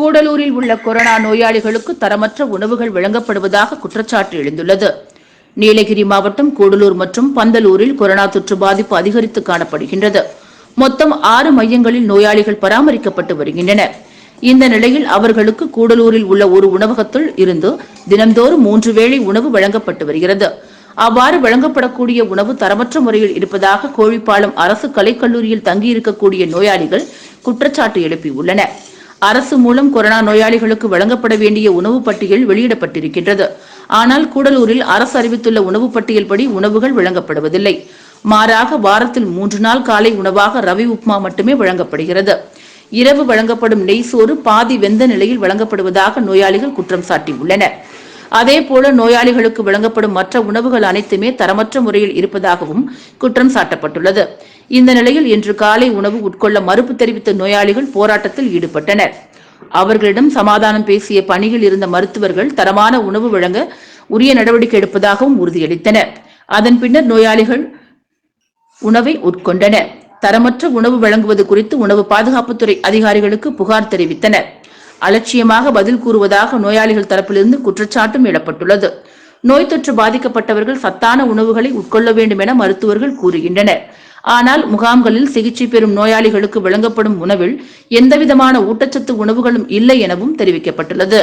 கூடலூரில் உள்ள கொரோனா நோயாளிகளுக்கு தரமற்ற உணவுகள் வழங்கப்படுவதாக குற்றச்சாட்டு எழுந்துள்ளது. நீலகிரி மாவட்டம் கூடலூர் மற்றும் பந்தலூரில் கொரோனா தொற்று பாதிப்பு அதிகரித்து காணப்படுகின்றது. மொத்தம் ஆறு மையங்களில் நோயாளிகள் பராமரிக்கப்பட்டு வருகின்றனர். இந்த நிலையில் அவர்களுக்கு கூடலூரில் உள்ள ஒரு உணவகத்தில் இருந்து தினந்தோறும் மூன்று வேளை உணவு வழங்கப்பட்டு வருகிறது. அவ்வாறு வழங்கப்படக்கூடிய உணவு தரமற்ற முறையில் இருப்பதாக கோழிப்பாளையம் அரசு கலைக்கல்லூரியில் தங்கியிருக்கக்கூடிய நோயாளிகள் குற்றச்சாட்டு எழுப்பியுள்ளனர். அரசு மூலம் கொரோனா நோயாளிகளுக்கு வழங்கப்பட வேண்டிய உணவு பட்டியல் வெளியிடப்பட்டிருக்கின்றது. ஆனால் கூடலூரில் அரசு அறிவித்துள்ள உணவு பட்டியல்படி உணவுகள் வழங்கப்படுவதில்லை. மாறாக வாரத்தில் மூன்று நாள் காலை உணவாக ரவி உப்மா மட்டுமே வழங்கப்படுகிறது. இரவு வழங்கப்படும் நெய் சோறு பாதி வெந்த நிலையில் வழங்கப்படுவதாக நோயாளிகள் குற்றம் சாட்டியுள்ளனர். அதேபோல நோயாளிகளுக்கு வழங்கப்படும் மற்ற உணவுகள் அனைத்துமே தரமற்ற முறையில் இருப்பதாகவும் குற்றம் சாட்டப்பட்டுள்ளது. இந்த நிலையில் இன்று காலை உணவு உட்கொள்ள மறுப்பு தெரிவித்த நோயாளிகள் போராட்டத்தில் ஈடுபட்டனர். அவர்களிடம் சமாதானம் பேசிய பணியில் இருந்த மருத்துவர்கள் தரமான உணவு வழங்க உரிய நடவடிக்கை எடுப்பதாகவும் உறுதியளித்தனர். அதன் பின்னர் நோயாளிகள் உணவை உட்கொண்டனர். தரமற்ற உணவு வழங்குவது குறித்து உணவு பாதுகாப்புத்துறை அதிகாரிகளுக்கு புகார் தெரிவித்தனர். அலட்சியமாக பதில் கூறுவதாக நோயாளிகள் தரப்பிலிருந்து குற்றச்சாட்டும் எழப்பட்டுள்ளது நோய் தொற்று பாதிக்கப்பட்டவர்கள் சத்தான உணவுகளை உட்கொள்ள வேண்டும் என மருத்துவர்கள் கூறுகின்றனர். ஆனால் முகாம்களில் சிகிச்சை பெறும் நோயாளிகளுக்கு வழங்கப்படும் உணவில் எந்தவிதமான ஊட்டச்சத்து உணவுகளும் இல்லை எனவும் தெரிவிக்கப்பட்டுள்ளது.